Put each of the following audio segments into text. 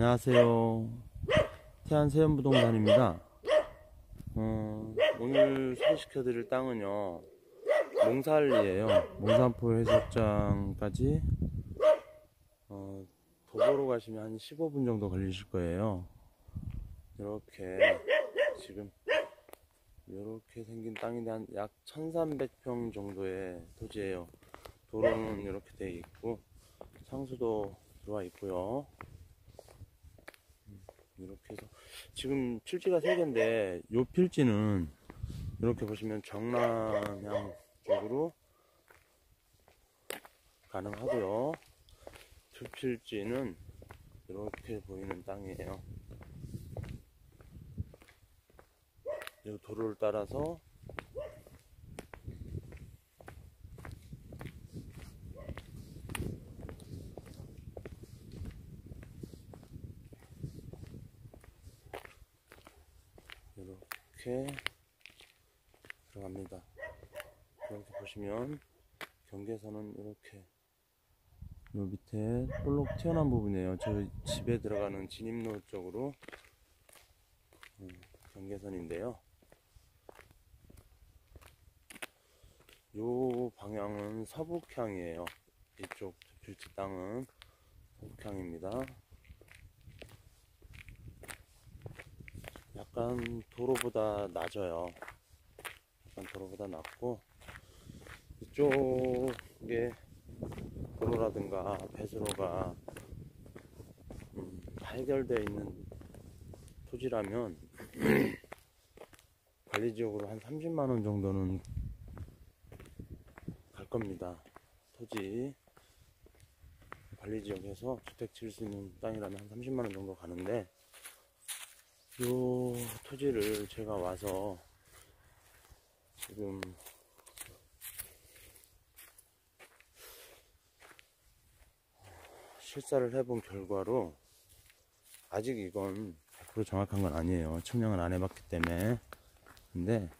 안녕하세요. 태안 세연부동산입니다. 어, 오늘 소개시켜드릴 땅은요, 몽살리에요. 몽산포 해수욕장까지 어, 도보로 가시면 한 15분 정도 걸리실 거예요. 이렇게 지금 이렇게 생긴 땅인데 한 약 1300평 정도의 토지예요. 도로는 이렇게 돼 있고 상수도 들어와 있고요. 음, 이렇게 해서 지금 필지가 세 개인데 요 필지는 이렇게 보시면 정남향 쪽으로 가능하고요. 두 필지는 이렇게 보이는 땅이에요. 이 도로를 따라서 이렇게 들어갑니다. 이렇게 보시면 경계선은 이렇게 요 밑에 볼록 튀어나온 부분이에요. 저 집에 들어가는 진입로 쪽으로 음, 경계선인데요. 요 방향은 서북향이에요. 이쪽 빌지 땅은 서북향입니다. 약간 도로보다 낮아요. 약간 도로보다 낮고 이쪽에 도로라든가 배수로가 음, 해결되어 있는 토지라면 관리지역으로 한 30만 원 정도는 갈 겁니다. 토지 관리지역에서 주택 지을 수 있는 땅이라면 한 30만 원 정도 가는데 요 토지를 제가 와서 지금 실사를 해본 결과로 아직 이건 100% 정확한 건 아니에요. 측량을 안 해봤기 때문에. 근데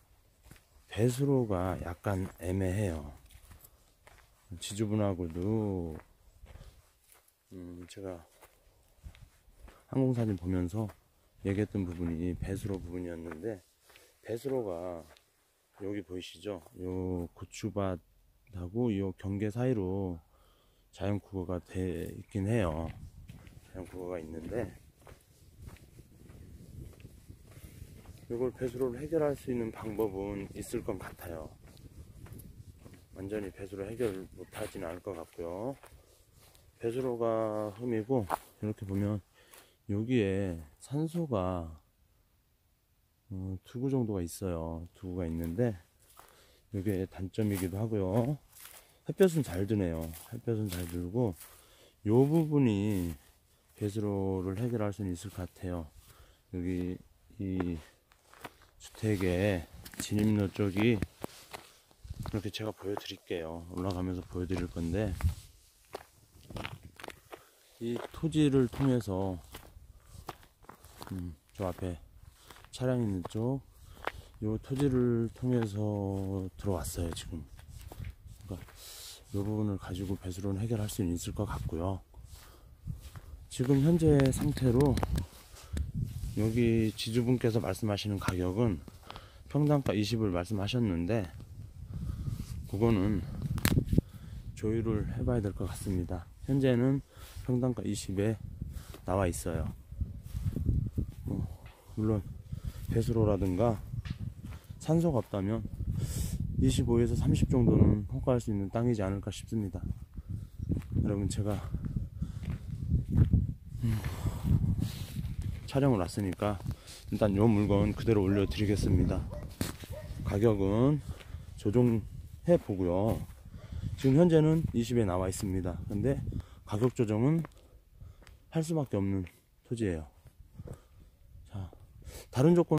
배수로가 약간 애매해요. 지주분하고도 음 제가 항공사진 보면서 얘기했던 부분이 배수로 부분이었는데 배수로가 여기 보이시죠? 요 고추밭하고 요 경계 사이로 자연 구호가 돼 있긴 해요. 자연 구호가 있는데 이걸 배수로를 해결할 수 있는 방법은 있을 것 같아요. 완전히 배수로 해결 못하지는 않을 것 같고요. 배수로가 흠이고 이렇게 보면 여기에 산소가 어, 두구 정도가 있어요. 두구가 있는데 이게 단점이기도 하고요. 햇볕은 잘 드네요. 햇볕은 잘 들고 요 부분이 배수로를 해결할 수는 있을 것 같아요. 여기 이 주택의 진입로 쪽이 이렇게 제가 보여드릴게요. 올라가면서 보여드릴 건데 이 토지를 통해서 음, 저 앞에 차량 있는 쪽, 요 토지를 통해서 들어왔어요, 지금. 그러니까 요 부분을 가지고 배수로는 해결할 수 있을 것 같고요. 지금 현재 상태로 여기 지주분께서 말씀하시는 가격은 평당가 20을 말씀하셨는데 그거는 조율을 해봐야 될 것 같습니다. 현재는 평당가 20에 나와 있어요. 어, 물론 배수로라든가 산소가 없다면 25에서 30 정도는 호가할 수 있는 땅이지 않을까 싶습니다. 여러분 제가 음, 촬영을 왔으니까 일단 요 물건 그대로 올려드리겠습니다. 가격은 조정해 보고요. 지금 현재는 20에 나와 있습니다. 근데 가격 조정은 할 수밖에 없는 토지예요. 자, 다른 조건